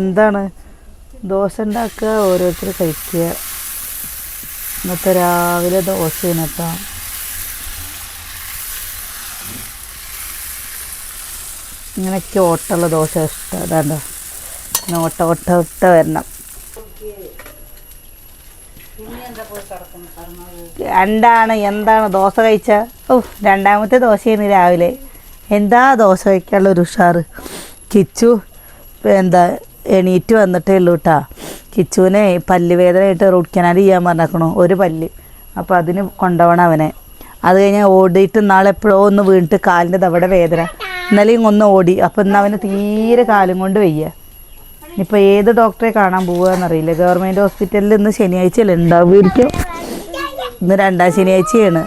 എന്താണ്? ദോശ ഉണ്ടാക്കുക ഓരോരുത്തർ കഴിക്കുക. ഇന്നത്തെ രാവിലെ ദോശയാണ് കേട്ടോ. ഇങ്ങനെയൊക്കെ ഓട്ടമുള്ള ദോശ ഇഷ്ടം. അതാണ്ടോ ഓട്ട ഓട്ട ഒട്ട വരണം. രണ്ടാണ് എന്താണ് ദോശ കഴിച്ച? ഓ രണ്ടാമത്തെ ദോശയാണ് രാവിലെ. എന്താ ദോശ കഴിക്കാനുള്ള ഒരു ഉഷാറ്? കിച്ചു എന്താ എണീറ്റ് വന്നിട്ടേ ഉള്ളൂ കേട്ടാ കിച്ചുവിനെ പല്ല് വേദനയായിട്ട് റൂട്ട് കനാൽ ചെയ്യാൻ പറഞ്ഞേക്കണു ഒരു പല്ല്. അപ്പോൾ അതിന് കൊണ്ടുപോകണം അവനെ. അത് കഴിഞ്ഞാൽ ഓടിയിട്ട് നാളെ എപ്പോഴോ ഒന്ന് വീണിട്ട് കാലിന്റെ തവിടെ വേദന. ഇന്നലെയും ഒന്ന് ഓടി അപ്പോൾ ഇന്ന് അവന് തീരെ കാലും കൊണ്ട് വയ്യ. ഇനിയിപ്പോൾ ഏത് ഡോക്ടറെ കാണാൻ പോവുകയെന്നറിയില്ല ഗവൺമെന്റ് ഹോസ്പിറ്റലിൽ ഇന്ന് ശനിയാഴ്ചയല്ലേ ഉണ്ടാവുമായിരിക്കും ഇന്ന് രണ്ടാം ശനിയാഴ്ചയാണ്.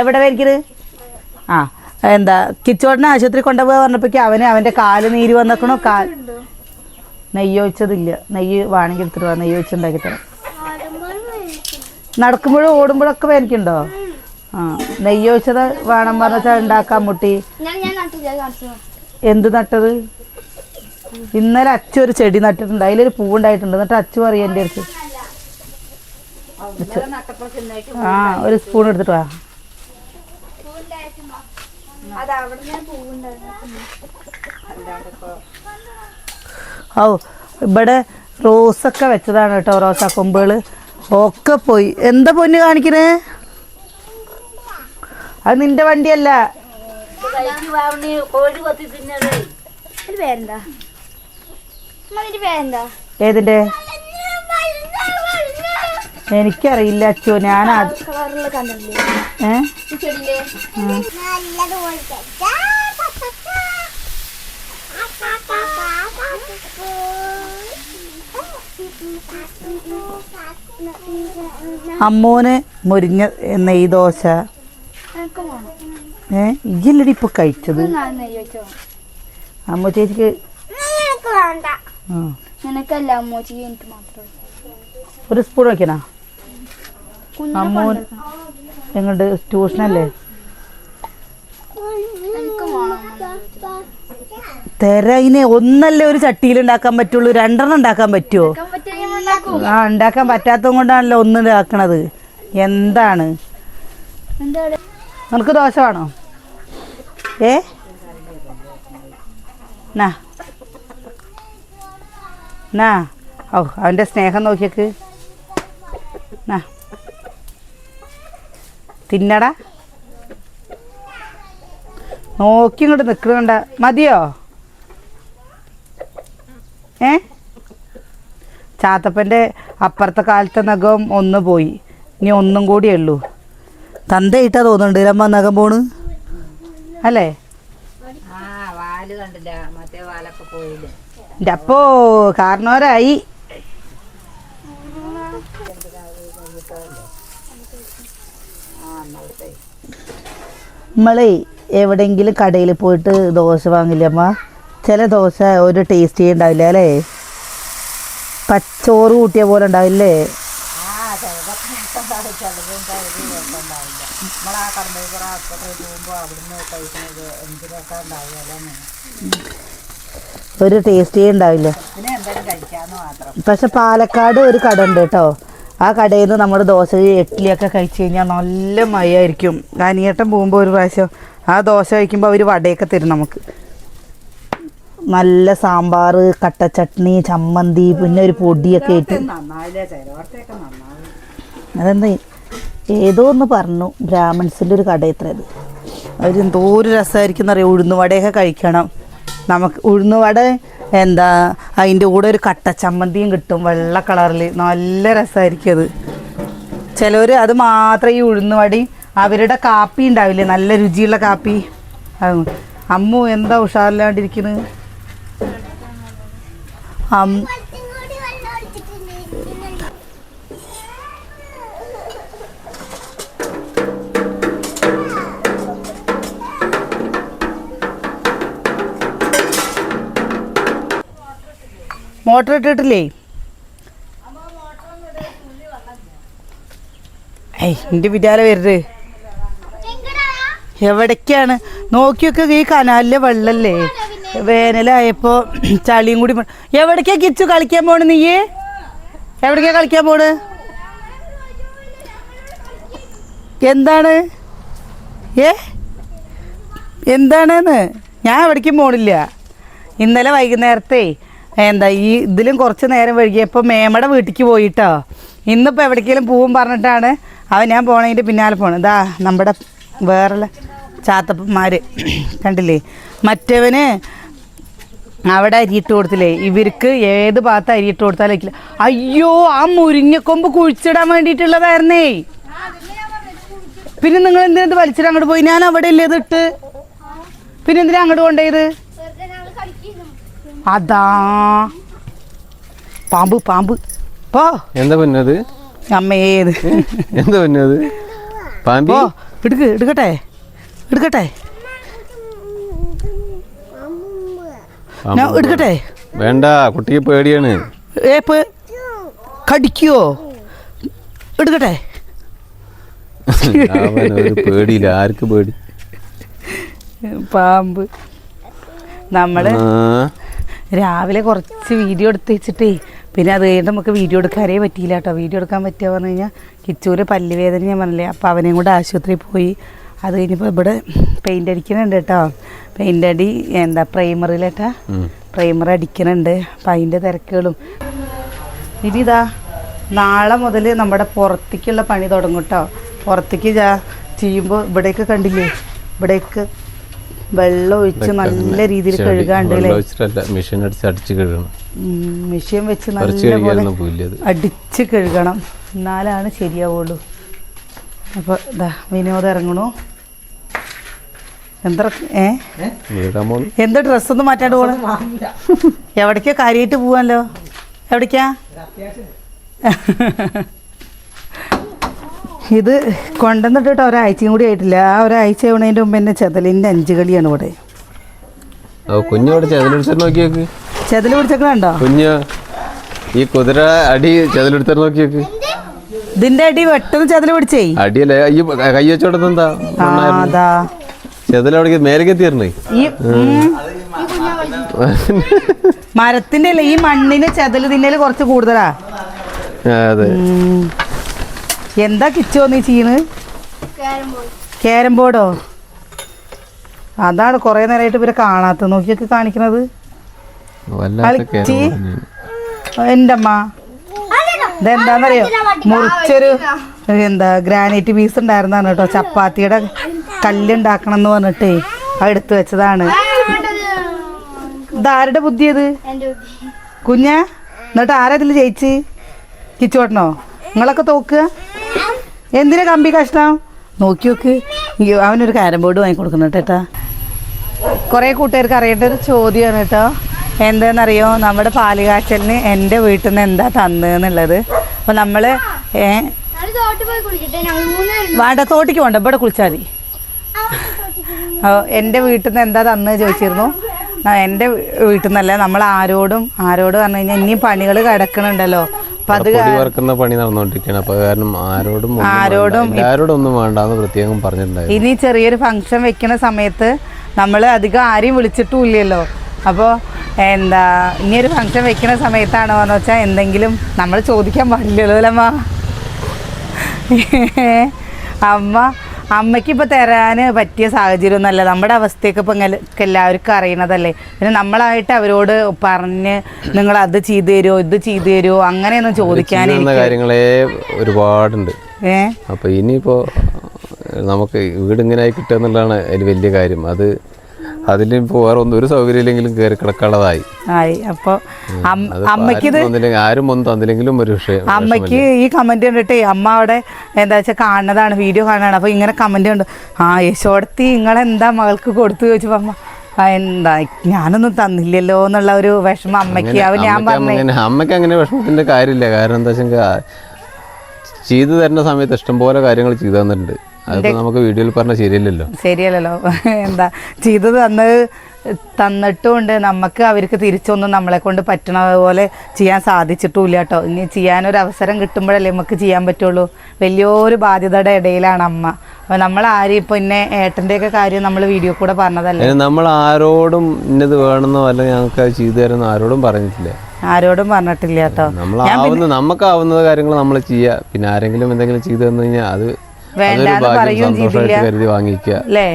എവിടെ വരിക്കരുത് ആ എന്താ കിച്ചോടിനെ ആശുപത്രി കൊണ്ടുപോയി പറഞ്ഞപ്പോഴേക്കും അവന് അവന്റെ കാൽ നീര് വന്നേക്കണോ. കാൽ നെയ്യ് ഒഴിച്ചതില്ല. നെയ്യ് വേണമെങ്കിൽ എടുത്തിട്ട് വാ. നെയ്യ് ഒഴിച്ചുണ്ടാക്കി തരാം. നടക്കുമ്പോഴും ഓടുമ്പോഴൊക്കെ വേനിക്കുണ്ടോ ആ നെയ്യ് ഒഴിച്ചത് വേണം പറഞ്ഞാൽ ഉണ്ടാക്കാൻ മുട്ടി. എന്ത് നട്ടത്? ഇന്നലെ അച്ഛ ഒരു ചെടി നട്ടിട്ടുണ്ട്. അതിലൊരു പൂവുണ്ടായിട്ടുണ്ട് എന്നിട്ട് അച്ഛ പറയും എന്റെ അടുത്ത്. ആ ഒരു സ്പൂൺ എടുത്തിട്ട് വാ. അത് അവിടെ ഞാൻ പൂവുണ്ടായിരുന്നു ഓ ഇവിടെ റോസൊക്കെ വെച്ചതാണ് കേട്ടോ റോസാ കൊമ്പുകൾ ഒക്കെ പോയി. എന്താ പൊന്ന് കാണിക്കണേ? അത് നിന്റെ വണ്ടിയല്ല. പേരെന്താ പേരെന്താ? ഏതിന്റെ എനിക്കറിയില്ല അച്ഛോ ഞാൻ അമ്മോന് മുരിങ്ങ നെയ് ദോശ. ഏ? ഇല്ലടി ഇപ്പൊ കഴിച്ചത്? അമ്മ ചേച്ചിക്ക് ഒരു സ്പൂൺ കുഞ്ഞിനെ അമ്മോൻ. എങ്ങോട്ട് ട്യൂഷനല്ലേ? തെര ഇനി. ഒന്നല്ലേ ഒരു ചട്ടിയിൽ ഉണ്ടാക്കാൻ പറ്റുള്ളൂ രണ്ടെണ്ണം ഉണ്ടാക്കാൻ പറ്റുമോ ആ ഉണ്ടാക്കാൻ പറ്റാത്തത് കൊണ്ടാണല്ലോ ഒന്ന് ഇതാക്കണത് എന്താണ്? എന്താ നിനക്ക് ദോശ വേണോ? ഏ? നാ. നാ. ഓ അവന്റെ സ്നേഹം നോക്കിയേക്ക്. നാ. തിന്നടാ. നോക്കി ഇങ്ങോട്ട് നിൽക്കണണ്ട മതിയോ? ഏ? ചാത്തപ്പന്റെ അപ്പുറത്തെ കാലത്തെ നഖം ഒന്ന് പോയി. ഇനി ഒന്നും കൂടിയേ ഉള്ളൂ. തന്തയിട്ടാ തോന്നുന്നുണ്ട്. അമ്മ നഖം പോണ്? അല്ലേ? അപ്പോ കാരണവരായി. നമ്മളേ എവിടെയെങ്കിലും കടയിൽ പോയിട്ട് ദോശ വാങ്ങില്ല അമ്മ? ചില ദോശ ഒരു ടേസ്റ്റി ഉണ്ടാവില്ല അല്ലേ? പച്ചോറ് കൂട്ടിയ പോലെ ഉണ്ടാവില്ലേ? ഒരു ടേസ്റ്റേ ഉണ്ടാവില്ല. പക്ഷെ പാലക്കാട് ഒരു കട ഉണ്ട് കേട്ടോ. ആ കടയിൽ നിന്ന് നമ്മൾ ദോശ ഇഡ്ഡലിയൊക്കെ കഴിച്ചു കഴിഞ്ഞാൽ നല്ല മയായിരിക്കും. അനിയേട്ടൻ പോകുമ്പോൾ ഒരു പ്രാവശ്യം ആ ദോശ കഴിക്കുമ്പോൾ അവർ വടയൊക്കെ തരും നമുക്ക്. നല്ല സാമ്പാർ കട്ട ചട്നി ചമ്മന്തി പിന്നെ ഒരു പൊടിയൊക്കെ ഇട്ട് അതെന്താ? ഏതോ ഒന്ന് പറഞ്ഞു ബ്രാഹ്മിൺസിന്റെ ഒരു കട ഇത്രയത് അവർ എന്തോ ഒരു രസമായിരിക്കും എന്നറിയാം. ഉഴുന്നുവടയൊക്കെ കഴിക്കണം. നമുക്ക് ഉഴുന്നുവട എന്താ അതിന്റെ കൂടെ ഒരു കട്ട ചമ്മന്തിയും കിട്ടും വെള്ള കളറിൽ നല്ല രസമായിരിക്കും അത്. ചിലവർ അത് മാത്രം ഈ ഉഴുന്നുവടയും അവരുടെ കാപ്പി ഉണ്ടാവില്ലേ നല്ല രുചിയുള്ള കാപ്പി. അമ്മു എന്താ ഉഷാറില്ലാണ്ടിരിക്കുന്നത് മോട്ടർ ഇട്ടിട്ടില്ലേ? ഏയ് എന്റെ വിദ്യാലയം വരരുത്. എവിടേക്കാണ്? നോക്കിയൊക്കെ ഈ കനാലിലെ വെള്ളല്ലേ? വേനലായപ്പോൾ വേനലായപ്പോ ചളിയും കൂടി എവിടേക്കാ കിച്ചു കളിക്കാൻ പോണ് നീ എവിടേക്കാ കളിക്കാൻ പോണ്? എന്താണ്? ഏ? എന്താണെന്ന്? ഞാൻ എവിടേക്കും പോണില്ല. ഇന്നലെ വൈകുന്നേരത്തെ എന്താ ഈ ഇതിലും കുറച്ച് നേരം വൈകിയപ്പോൾ മേമയുടെ വീട്ടിലേക്ക് പോയിട്ടോ. ഇന്നിപ്പോൾ എവിടേക്കെങ്കിലും പോവും പറഞ്ഞിട്ടാണ് അവൻ ഞാൻ പോണതിന്റെ പിന്നാലെ പോകണം ഇതാ നമ്മുടെ വേറെ ചാത്തപ്പന്മാർ കണ്ടില്ലേ? മറ്റവന് അവിടെ അരിയിട്ട് കൊടുത്തില്ലേ? ഇവർക്ക് ഏത് ഭാഗത്ത് അരിയിട്ട് കൊടുത്താലും അയ്യോ ആ മുരിങ്ങക്കൊമ്പ് കുഴിച്ചിടാൻ വേണ്ടിയിട്ടുള്ളതായിരുന്നേ. പിന്നെ നിങ്ങൾ എന്തിനാ വലിച്ചിട്ട് അങ്ങോട്ട് പോയി? ഞാൻ അവിടെ അല്ലേ ഇതിട്ട് പിന്നെ എന്തിനാ അങ്ങോട്ട് കൊണ്ടുപോയത്? അതാ. പാമ്പ് പാമ്പ്. പോ. എന്താ പൊന്നത് അമ്മേത് എന്താ പൊന്നത് പാമ്പി? പോ എടുക്ക് എടുക്കട്ടെ. എടുക്കട്ടെ. എടുക്കട്ടെ. വേണ്ട കുട്ടിക്ക് പേടിയാണ്. ഏപ്പ് കടിക്കോ? എടുക്കട്ടെ. പേടിയില്ല ആർക്ക് പേടി? പാമ്പ്. നമ്മൾ രാവിലെ കുറച്ച് വീഡിയോ എടുത്ത് വെച്ചിട്ടേ പിന്നെ അത് കഴിഞ്ഞിട്ട് നമുക്ക് വീഡിയോ എടുക്കാനേ പറ്റിയില്ല കേട്ടോ. വീഡിയോ എടുക്കാൻ പറ്റുക പറഞ്ഞു കഴിഞ്ഞാൽ കിച്ചൂര് പല്ലുവേദന ഞാൻ പറഞ്ഞില്ലേ അപ്പോൾ അവനെയും കൂടെ ആശുപത്രിയിൽ പോയി. അത് കഴിഞ്ഞപ്പോൾ ഇവിടെ പെയിന്റ് അടിക്കുന്നുണ്ട് കേട്ടോ. പെയിന്റ് അടി എന്താ പ്രൈമറിലേട്ടാ ഉം. പ്രൈമർ അടിക്കുന്നുണ്ട് അപ്പം അതിന്റെ തിരക്കുകളും. ഇനി ഇതാ നാളെ മുതൽ നമ്മുടെ പുറത്തേക്കുള്ള പണി തുടങ്ങും കേട്ടോ. പുറത്തേക്ക് ചെയ്യുമ്പോൾ ഇവിടേക്ക് കണ്ടില്ലേ? ഇവിടേക്ക് വെള്ളം ഒഴിച്ച് നല്ല രീതിയിൽ കഴുകാണ്ട് മെഷീൻ അടിച്ച് അടിച്ച് കഴുകണം. മെഷീൻ വെച്ച് നല്ല അടിച്ച് കഴുകണം. എന്നാലാണ് ശരിയാവുള്ളൂ. അപ്പോൾ ഇതാ വിനോദം ഇറങ്ങണു. എന്താ ഏ? എന്താ ഡ്രസ്സൊന്നും മാറ്റാണ്ട് പോണ? എവിടേക്കാ കാര്യമായിട്ട് പോവാല്ലോ? എവിടേക്കാ? ഇത് കൊണ്ടുവന്നിട്ട് ഒരാഴ്ചയും കൂടി ആയിട്ടില്ല. ആ ഒരാഴ്ച ആവണതിന്റെ മുമ്പ് തന്നെ ചെതലിന്റെ അഞ്ച് കളിയാണ് ഇവിടെ. കുഞ്ഞോടെ ചെതലെടുത്ത് നോക്കിയേക്ക് ചെതൽ പിടിച്ചേക്കണുണ്ടോ? കുഞ്ഞ് ഈ കുതിര അടി ചെതലെടുത്ത് നോക്കിയേക്ക് ഇതിന്റെ അടി വെട്ടുന്ന ചെതൽ പിടിച്ചേ. അടിയല്ലേ? ഈ കൈ വെച്ചോടത്ത് എന്താ? മേലേക്ക്. മരത്തിന്റെ അല്ല ഈ മണ്ണിന് ചെതൽ തിന്നൽ കുറച്ച് കൂടുതലാ. അതെ. എന്താ കിച്ചോ നീ പോയി ക്യാരം ബോർഡോ? അതാണ് കുറെ നേരമായിട്ട് ഇവരെ കാണാത്ത നോക്കിയൊക്കെ കാണിക്കണത്. കളിച്ച് എന്റെ അമ്മ ഇതെന്താന്നറിയോ? മുറിച്ചൊരു എന്താ ഗ്രാനൈറ്റ് പീസ് ഉണ്ടായിരുന്നാണ് കേട്ടോ. ചപ്പാത്തിയുടെ കല്ല് കല്ലുണ്ടാക്കണം എന്ന് പറഞ്ഞിട്ടേ അത് എടുത്തു വെച്ചതാണ്. ഇതാരുടെ ബുദ്ധിയത് എന്റെ ബുദ്ധി. കുഞ്ഞ എന്നിട്ട് ആരാ ഇതിൽ ജയിച്ച്? കിച്ചോട്ടനോ? നിങ്ങളൊക്കെ തോക്കുക എന്തിനാ കമ്പി കഷ്ണം? നോക്കി നോക്ക്. അവനൊരു കാരം ബോർഡ് വാങ്ങി കൊടുക്കണം കേട്ടാ കുറേ കൂട്ടുകാർക്ക് അറിയേണ്ട ഒരു ചോദ്യമാണ് കേട്ടോ. എന്താണെന്നറിയോ നമ്മുടെ പാലുകാച്ചലിന് എന്റെ വീട്ടിൽ നിന്ന് എന്താ തന്നെന്നുള്ളത്? അപ്പോൾ നമ്മൾ വേണ്ട തോട്ടിക്ക് പോണ്ട. ഇവിടെ കുളിച്ചാൽ മതി. ഓ, എന്റെ വീട്ടിൽ നിന്ന് എന്താ തന്ന് ചോദിച്ചിരുന്നു. എന്റെ വീട്ടിൽ നിന്നല്ല നമ്മൾ ആരോടും ആരോട് പറഞ്ഞു കഴിഞ്ഞാൽ ഇനിയും പണികൾ കിടക്കണുണ്ടല്ലോ. വറക്കുന്ന പണി നടന്നുകൊണ്ടിരിക്കുകയാണ് അപ്പൊ കാരണം ആരോടും ആരോടും വേണ്ട. എല്ലാവരോടും ഒന്നും വേണ്ടാന്ന് പ്രത്യേകം പറഞ്ഞിട്ടുണ്ടായിരുന്നു. ഇനി ചെറിയൊരു ഫംഗ്ഷൻ വെക്കുന്ന സമയത്ത് നമ്മൾ അധികം ആരെയും വിളിച്ചിട്ടും ഇല്ലല്ലോ അപ്പോൾ എന്താ ഇനിയൊരു ഫംഗ്ഷൻ വെക്കുന്ന സമയത്താണോ എന്ന് വെച്ചാൽ എന്തെങ്കിലും നമ്മൾ ചോദിക്കാൻ പാടില്ലല്ലോ അല്ലേ അമ്മ? അമ്മ അമ്മയ്ക്ക് ഇപ്പോൾ തരാൻ പറ്റിയ ഒന്നല്ല നമ്മുടെ അവസ്ഥയൊക്കെ ഇപ്പം എല്ലാവർക്കും അറിയണതല്ലേ. പിന്നെ നമ്മളായിട്ട് അവരോട് പറഞ്ഞ് നിങ്ങൾ അത് ചെയ്തു തരുമോ ഇത് ചെയ്തു തരുമോ അങ്ങനെയൊന്നും ചോദിക്കാൻ കാര്യങ്ങളെ ഒരുപാടുണ്ട്. ഏഹ് അപ്പൊ ഇനിയിപ്പോ നമുക്ക് വീട് ഇങ്ങനെ ആയി കിട്ടുക എന്നുള്ളതാണ് അതിൽ വലിയ കാര്യം. അത് അതിലിപ്പോ വേറെ ഒന്നും ഒരു സൗകര്യം ഇല്ലെങ്കിലും കയറി കിടക്കാനുള്ളതായി ആയി അപ്പോൾ അമ്മയ്ക്ക് ആരും ഒന്നും തന്നില്ലെങ്കിലും ഒരു അമ്മയ്ക്ക് ഈ കമന്റ് കണ്ടിട്ടേ അമ്മ അവിടെ എന്താ വെച്ചാൽ കാണുന്നതാണ് വീഡിയോ കാണുന്നതാണ്. അപ്പൊ ഇങ്ങനെ കമന്റ് ഉണ്ട്. ആ യശോടത്തി നിങ്ങളെന്താ മകൾക്ക് കൊടുത്തു ചോദിച്ചപ്പോ അമ്മ "ആ, എന്താ ഞാനൊന്നും തന്നില്ലല്ലോ എന്നുള്ള ഒരു വിഷമം അമ്മയ്ക്ക്. ഞാൻ പറഞ്ഞു അമ്മയ്ക്ക് അങ്ങനെ വിഷമത്തിന്റെ കാര്യമില്ല. കാരണം എന്താ വെച്ചാൽ ചെയ്തു തരുന്ന സമയത്ത് ഇഷ്ടംപോലെ കാര്യങ്ങൾ ചെയ്തു തന്നിട്ടുണ്ട്. നമുക്ക് വീഡിയോയിൽ പറഞ്ഞാൽ ശരിയല്ലല്ലോ. ശരിയല്ലല്ലോ. എന്താ ചെയ്തത് തന്ന് തന്നിട്ടുമുണ്ട്. നമുക്ക് അവർക്ക് തിരിച്ചൊന്നും നമ്മളെ കൊണ്ട് പറ്റണ പോലെ ചെയ്യാൻ സാധിച്ചിട്ടുമില്ല കേട്ടോ ഇനി ചെയ്യാനൊരു അവസരം കിട്ടുമ്പോഴല്ലേ നമുക്ക് ചെയ്യാൻ പറ്റുള്ളൂ. വലിയൊരു ബാധ്യതയുടെ ഇടയിലാണ് അമ്മ. അപ്പോൾ നമ്മൾ ആരും ഇപ്പോൾ ഇന്നെ ഏട്ടന്റെയൊക്കെ കാര്യം നമ്മൾ വീഡിയോ കൂടെ പറഞ്ഞതല്ലേ? നമ്മൾ ആരോടും ഇന്നത് വേണമെന്നോ അല്ല ഞങ്ങൾക്ക് അത് ചെയ്തു തരുന്ന ആരോടും പറഞ്ഞിട്ടില്ല. ആരോടും പറഞ്ഞിട്ടില്ല കേട്ടോ നമ്മളാവുന്ന നമുക്കാവുന്ന കാര്യങ്ങൾ നമ്മൾ ചെയ്യുക. പിന്നെ ആരെങ്കിലും എന്തെങ്കിലും ചെയ്തു തന്നു കഴിഞ്ഞാൽ അത് വേണ്ടാന്ന് പറയും അല്ലേ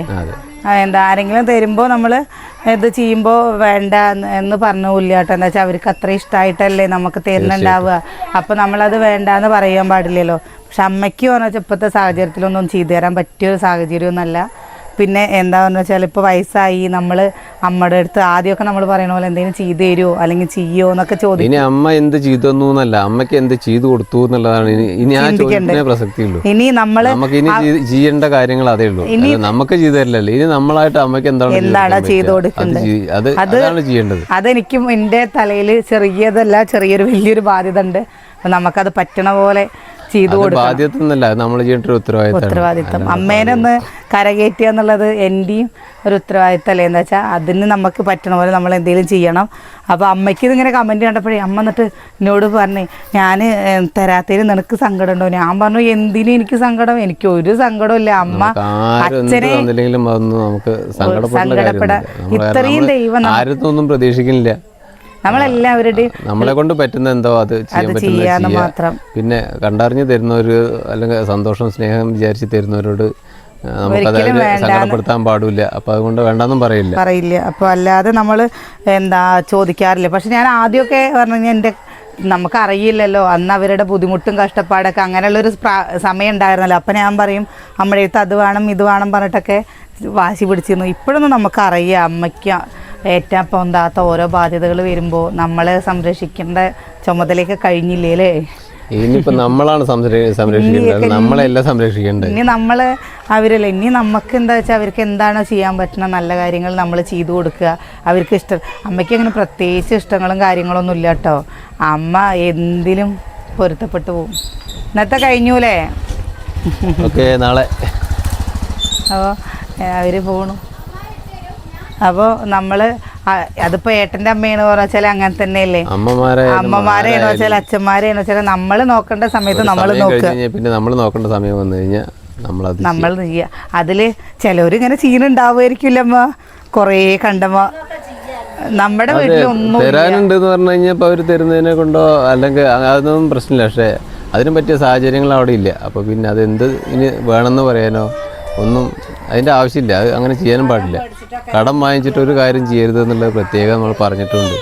ആ, എന്താ ആരെങ്കിലും തരുമ്പോൾ നമ്മൾ ഇത് ചെയ്യുമ്പോൾ വേണ്ട എന്ന് പറഞ്ഞു പറഞ്ഞില്ല കേട്ടോ. എന്താ വെച്ചാൽ അവർക്ക് അത്ര ഇഷ്ടമായിട്ടല്ലേ നമുക്ക് തരുന്നുണ്ടാവുക. അപ്പോൾ നമ്മളത് വേണ്ടാന്ന് പറയാൻ പാടില്ലല്ലോ. പക്ഷെ അമ്മയ്ക്ക് പറഞ്ഞാൽ വെച്ചാൽ ഇപ്പോഴത്തെ സാഹചര്യത്തിലൊന്നും ചെയ്തു തരാൻ പറ്റിയൊരു സാഹചര്യമൊന്നുമല്ല. പിന്നെ എന്താണെന്ന് വെച്ചാൽ ഇപ്പോൾ വയസ്സായി നമ്മൾ അമ്മയുടെ അടുത്ത് ആദ്യമൊക്കെ നമ്മൾ പറയണ പോലെ എന്തെങ്കിലും ചെയ്തു തരുമോ അല്ലെങ്കിൽ ചെയ്യുമോ എന്നൊക്കെ ചോദിക്കും ഇനി അമ്മ എന്ത് ചെയ്തു തന്നു എന്നല്ല അമ്മയ്ക്ക് എന്ത് ചെയ്തു കൊടുത്തു എന്നുള്ളതാണ് ഇനി ആ ചോദ്യത്തിനെ പ്രസക്തിയുള്ളൂ. ഇനി നമ്മൾ നമുക്ക് ഇനി ചെയ്യേണ്ട കാര്യങ്ങൾ അതേ ഉള്ളൂ. ഇനി നമുക്ക് ചെയ്തു തരില്ലല്ലോ. ഇനി നമ്മളായിട്ട് അമ്മയ്ക്ക് എന്താണ് എന്താണ് ചെയ്തു കൊടുക്കുന്നത് അത് അതാണ് ചെയ്യേണ്ടത്. അതെനിക്കും എന്റെ തലയിൽ ചെറിയതല്ല ചെറിയൊരു വലിയൊരു ബാധ്യത ഉണ്ട് അപ്പം നമുക്കത് പറ്റണ പോലെ ചെയ്തു കൊടുക്കണം. ഉത്തരവാദിത്തം. അമ്മേനെ ഒന്ന് കരകയറ്റുക എന്നുള്ളത് എന്റെയും ഒരു ഉത്തരവാദിത്തമല്ലേ എന്താ വെച്ചാൽ അതിന് നമുക്ക് പറ്റണ പോലെ നമ്മൾ എന്തെങ്കിലും ചെയ്യണം. അപ്പോൾ അമ്മയ്ക്ക് ഇങ്ങനെ കമന്റ് കണ്ടപ്പോഴേ അമ്മ എന്നിട്ട് എന്നോട് പറഞ്ഞേ ഞാൻ തരാത്തതിന് നിനക്ക് സങ്കടം ഉണ്ടോ? ഞാൻ പറഞ്ഞു എന്തിനും എനിക്ക് സങ്കടം? എനിക്ക് ഒരു സങ്കടമില്ല അമ്മ അച്ഛനെ സങ്കടപ്പെടാ- ഇത്രയും ദൈവം പ്രതീക്ഷിക്കുന്നില്ല. നമ്മളെല്ലാവരുടെയും നമ്മളെ കൊണ്ട് പറ്റുന്ന എന്തോ അത് ചെയ്യാൻ പറ്റുന്ന മാത്രം. പിന്നെ കണ്ടറിഞ്ഞ് തരുന്നവര് അല്ലെങ്കിൽ സന്തോഷം സ്നേഹം വിചാരിച്ച് തരുന്നവരോട് സങ്കടപ്പെടുത്താൻ പാടില്ല. അപ്പൊ അതുകൊണ്ട് വേണ്ടെന്നും പറയില്ല. പറയില്ല. അപ്പോൾ അല്ലാതെ നമ്മൾ എന്താ ചോദിക്കാറില്ല. പക്ഷെ ഞാൻ ആദ്യമൊക്കെ പറഞ്ഞു കഴിഞ്ഞാൽ എന്റെ നമുക്കറിയില്ലല്ലോ. അന്ന് അവരുടെ ബുദ്ധിമുട്ടും കഷ്ടപ്പാടൊക്കെ അങ്ങനെയുള്ളൊരു ഒരു സമയം ഉണ്ടായിരുന്നല്ലോ. അപ്പം ഞാൻ പറയും നമ്മുടെ അടുത്ത് അത് വേണം ഇത് വേണം പറഞ്ഞിട്ടൊക്കെ വാശി പിടിച്ചിരുന്നു. ഇപ്പോഴൊന്നും നമുക്കറിയാം. അമ്മയ്ക്ക് ഏറ്റവും പൊന്താത്ത ഓരോ ബാധ്യതകൾ വരുമ്പോൾ നമ്മളെ സംരക്ഷിക്കേണ്ട ചുമതലയൊക്കെ കഴിഞ്ഞില്ലേ അല്ലേ? ഇനിയിപ്പോ നമ്മളാണ് നമ്മളെല്ലാം സംരക്ഷിക്കേണ്ടത്. ഇനി നമ്മൾ അവരല്ല ഇനി നമുക്ക് എന്താ വെച്ചാൽ അവർക്ക് എന്താണോ ചെയ്യാൻ പറ്റുന്ന നല്ല കാര്യങ്ങൾ നമ്മൾ ചെയ്തു കൊടുക്കുക. അവർക്ക് ഇഷ്ടം അമ്മയ്ക്ക് അങ്ങനെ പ്രത്യേകിച്ച് ഇഷ്ടങ്ങളും കാര്യങ്ങളൊന്നും ഇല്ല കേട്ടോ. അമ്മ എന്തിലും പൊരുത്തപ്പെട്ടു പോകും ഇന്നത്തെ കഴിഞ്ഞൂലേ? നാളെ. അപ്പോ അവർ പോണു. അപ്പോൾ നമ്മൾ അതിപ്പോ ഏട്ടന്റെ അമ്മയാണ് പറഞ്ഞ വെച്ചാൽ അങ്ങനെ തന്നെയല്ലേ? അമ്മമാരെ അമ്മമാരെയാണോ വെച്ചാൽ അച്ഛന്മാരെയാണോ വെച്ചാൽ നമ്മൾ നോക്കേണ്ട സമയത്ത് നമ്മൾ നോക്കുക. പിന്നെ നമ്മൾ നോക്കേണ്ട സമയം വന്നു കഴിഞ്ഞാൽ നമ്മൾ അതിൽ ചിലവർ ഇങ്ങനെ ചെയ്യുന്നുണ്ടാവുമായിരിക്കില്ല അമ്മ? കുറേ കണ്ടമ്മ. നമ്മുടെ വീട്ടിലൊന്നും തരാനുണ്ട് എന്ന് പറഞ്ഞു കഴിഞ്ഞാൽ ഇപ്പോൾ അവർ തരുന്നതിനെ കൊണ്ടോ അല്ലെങ്കിൽ അതൊന്നും പ്രശ്നമില്ല. പക്ഷേ അതിനും പറ്റിയ സാഹചര്യങ്ങൾ അവിടെ ഇല്ല. അപ്പോൾ പിന്നെ അത് എന്ത് ഇനി വേണമെന്ന് പറയാനോ? ഒന്നും അതിന്റെ ആവശ്യമില്ല. അത് അങ്ങനെ ചെയ്യാനും പാടില്ല. കടം വാങ്ങിച്ചിട്ട് ഒരു കാര്യം ചെയ്യരുത് എന്നുള്ളത് പ്രത്യേകം നമ്മൾ പറഞ്ഞിട്ടുണ്ട്.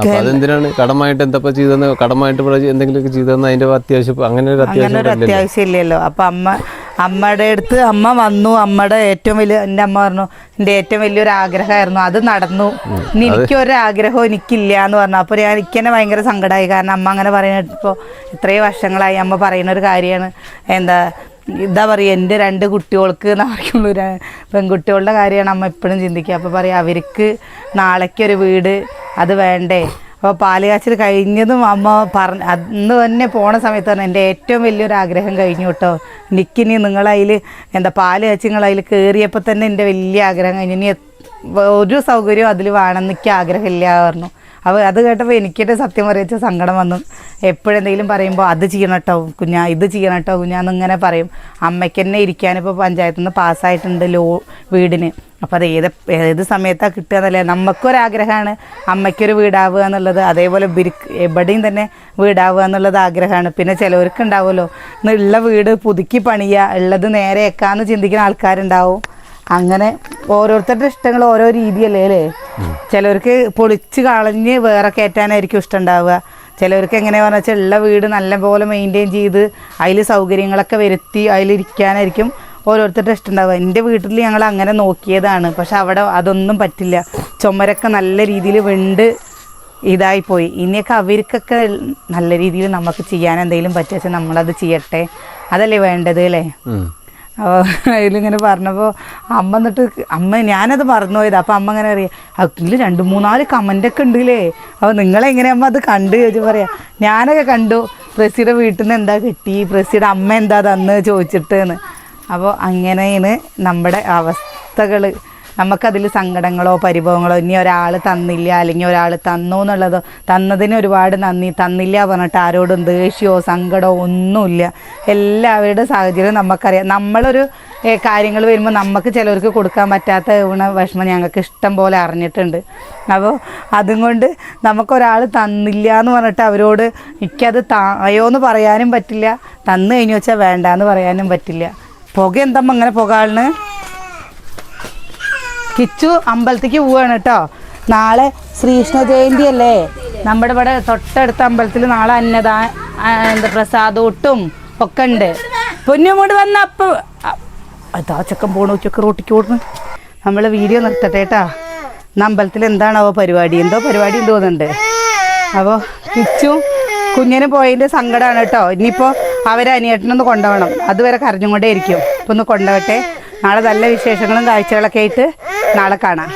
അപ്പോൾ അതെന്തിനാണ്? കടമായിട്ട് എന്തപ്പോൾ ചെയ്തെന്ന് കടമായിട്ട് ഇവിടെ എന്തെങ്കിലുമൊക്കെ ചെയ്തെന്ന് അതിന്റെ അത്യാവശ്യം അങ്ങനെ ഒരു അങ്ങനെ അത്യാവശ്യം ഒരു. അത്യാവശ്യം ഇല്ലല്ലോ അപ്പം അമ്മ അമ്മയുടെ അടുത്ത് അമ്മ വന്നു. അമ്മയുടെ ഏറ്റവും വലിയ എന്റെ അമ്മ പറഞ്ഞു എന്റെ ഏറ്റവും വലിയൊരു ആഗ്രഹമായിരുന്നു അത് നടന്നു. ഇനി എനിക്കൊരാഗ്രഹവും എനിക്കില്ല എന്ന് പറഞ്ഞു. അപ്പോൾ ഞാൻ എനിക്ക് തന്നെ ഭയങ്കര സങ്കടമായി കാരണം അമ്മ അങ്ങനെ പറയുമ്പോൾ ഇത്രയും വർഷങ്ങളായി അമ്മ പറയുന്ന ഒരു കാര്യമാണ്. എന്താ ഇതാ പറയുക എന്റെ രണ്ട് കുട്ടികൾക്ക് എന്ന് പറയുള്ളൂ പെൺകുട്ടികളുടെ കാര്യമാണ് അമ്മ എപ്പോഴും ചിന്തിക്കുക. അപ്പോൾ പറയാം അവർക്ക് നാളേക്കൊരു വീട് അത് വേണ്ടേ? അപ്പോൾ പാൽ കാച്ചൽ കഴിഞ്ഞതും അമ്മ പറഞ്ഞ അന്ന് തന്നെ പോണ സമയത്ത് തന്നെ എന്റെ ഏറ്റവും വലിയൊരു ആഗ്രഹം കഴിഞ്ഞു കേട്ടോ. എനിക്കിനി നിങ്ങളതിൽ എന്താ പാൽ കാച്ചി നിങ്ങളതിൽ കയറിയപ്പോൾ തന്നെ എന്റെ വലിയ ആഗ്രഹം കഴിഞ്ഞു. ഇനി ഒരു സൗകര്യവും അതിൽ വേണമെന്ന് എനിക്ക് ആഗ്രഹമില്ല പറഞ്ഞു. അപ്പോൾ അത് കേട്ടപ്പോൾ എനിക്കിട്ട് സത്യം പറയിച്ച സങ്കടം വന്നു. എപ്പോഴെന്തെങ്കിലും പറയുമ്പോൾ അത് ചെയ്യണം കേട്ടോ കുഞ്ഞാ ഇത് ചെയ്യണം കേട്ടോ കുഞ്ഞാന്ന് ഇങ്ങനെ പറയും. അമ്മയ്ക്ക് തന്നെ ഇരിക്കാനിപ്പോൾ പഞ്ചായത്തിൽ നിന്ന് പാസ്സായിട്ടുണ്ട് ലോ വീടിന്. അപ്പോൾ അത് ഏത് ഏത് സമയത്താണ് കിട്ടുക എന്നല്ലേ? നമുക്കൊരാഗ്രഹമാണ് അമ്മയ്ക്കൊരു വീടാവുക എന്നുള്ളത്. അതേപോലെ ബിരിക്ക് എവിടെയും തന്നെ വീടാവുക എന്നുള്ളത് ആഗ്രഹമാണ് പിന്നെ ചിലവർക്ക് ഉണ്ടാവുമല്ലോ. ഇന്നുള്ള വീട് പുതുക്കി പണിയുക ഉള്ളത് നേരെ എക്കാന്ന് ചിന്തിക്കുന്ന ആൾക്കാരുണ്ടാവും. അങ്ങനെ ഓരോരുത്തരുടെ ഇഷ്ടങ്ങൾ ഓരോ രീതിയല്ലേ അല്ലേ? ചിലവർക്ക് പൊളിച്ച് കളഞ്ഞ് വേറെ കയറ്റാനായിരിക്കും ഇഷ്ടം ഉണ്ടാവുക. ചിലവർക്ക് എങ്ങനെയാണെന്ന് വെച്ചാൽ ഉള്ള വീട് നല്ലപോലെ മെയിന്റെയിൻ ചെയ്ത് അതിൽ സൗകര്യങ്ങളൊക്കെ വരുത്തി അതിലിരിക്കാനായിരിക്കും ഓരോരുത്തരുടെ ഇഷ്ടം ഉണ്ടാവുക. എന്റെ വീട്ടിൽ ഞങ്ങൾ അങ്ങനെ നോക്കിയതാണ്. പക്ഷെ അവിടെ അതൊന്നും പറ്റില്ല. ചുമരൊക്കെ നല്ല രീതിയിൽ വെണ്ട് ഇതായിപ്പോയി. ഇനിയൊക്കെ അവർക്കൊക്കെ നല്ല രീതിയിൽ നമുക്ക് ചെയ്യാൻ എന്തെങ്കിലും പറ്റുക നമ്മളത് ചെയ്യട്ടെ. അതല്ലേ വേണ്ടത് അല്ലേ. അപ്പോൾ അതിലിങ്ങനെ പറഞ്ഞപ്പോൾ അമ്മ എന്നിട്ട് അമ്മ ഞാനത് മറന്നുപോയത് അപ്പോൾ അമ്മ ഇങ്ങനെ അറിയാം അതിൽ രണ്ട് മൂന്നാൽ കമന്റൊക്കെ ഉണ്ടല്ലേ? അപ്പോൾ നിങ്ങളെങ്ങനെ അമ്മ അത് കണ്ടു? ചോദിച്ചു പറയാം ഞാനൊക്കെ കണ്ടു. പ്രസിയുടെ വീട്ടിൽ നിന്ന് എന്താ കിട്ടി? പ്രസിയുടെ അമ്മ എന്താ തന്ന്? ചോദിച്ചിട്ടെന്ന്. അപ്പോൾ അങ്ങനെയാണ് നമ്മുടെ അവസ്ഥകൾ നമുക്കതിൽ സങ്കടങ്ങളോ പരിഭവങ്ങളോ ഇനി ഒരാൾ തന്നില്ല അല്ലെങ്കിൽ ഒരാൾ തന്നു എന്നുള്ളതോ തന്നതിന് ഒരുപാട് നന്ദി. തന്നില്ല പറഞ്ഞിട്ട് ആരോടും ദേഷ്യമോ സങ്കടമോ ഒന്നുമില്ല. എല്ലാവരുടെ സാഹചര്യം നമുക്കറിയാം. നമ്മളൊരു കാര്യങ്ങൾ വരുമ്പോൾ നമുക്ക് ചിലവർക്ക് കൊടുക്കാൻ പറ്റാത്ത ഗുണ വിഷമം ഞങ്ങൾക്ക് ഇഷ്ടം പോലെ അറിഞ്ഞിട്ടുണ്ട്. അപ്പോൾ അതും കൊണ്ട് നമുക്കൊരാൾ തന്നില്ല എന്ന് പറഞ്ഞിട്ട് അവരോട് എനിക്കത് തായോ എന്ന് പറയാനും പറ്റില്ല. തന്നു കഴിഞ്ഞു വെച്ചാൽ വേണ്ട എന്ന് പറയാനും പറ്റില്ല. പുക എന്തമ്മ അങ്ങനെ പുകാളിന് കിച്ചു അമ്പലത്തേക്ക് പോവാണ് കേട്ടോ. നാളെ ശ്രീകൃഷ്ണ ജയന്തി അല്ലേ? നമ്മുടെ ഇവിടെ തൊട്ടടുത്ത അമ്പലത്തിൽ നാളെ അന്നദാ എന്താ പ്രസാദൂട്ടും ഒക്കെ ഉണ്ട്. പൊന്നുമോട് വന്ന അപ്പ അതാ ചെക്കൻ പോണു ചക്ക റോട്ടിക്ക് ഓടുന്നു. നമ്മൾ വീഡിയോ നിർത്തട്ടെ കേട്ടാ. അമ്പലത്തിൽ എന്താണാവോ പരിപാടി? എന്തോ പരിപാടി തോന്നുന്നുണ്ട്. അപ്പോൾ കിച്ചു കുഞ്ഞിന് പോയതിന്റെ സങ്കടമാണ് കേട്ടോ. ഇനിയിപ്പോൾ അവരെ അനിയേട്ടനൊന്ന് കൊണ്ടുപോകണം. അതുവരെ കരഞ്ഞുകൊണ്ടേ ഇരിക്കും. ഇപ്പൊ ഒന്ന് കൊണ്ടുപോട്ടെ നാളെ നല്ല വിശേഷങ്ങളും കാഴ്ചകളൊക്കെ ആയിട്ട് നാളെ കാണാം.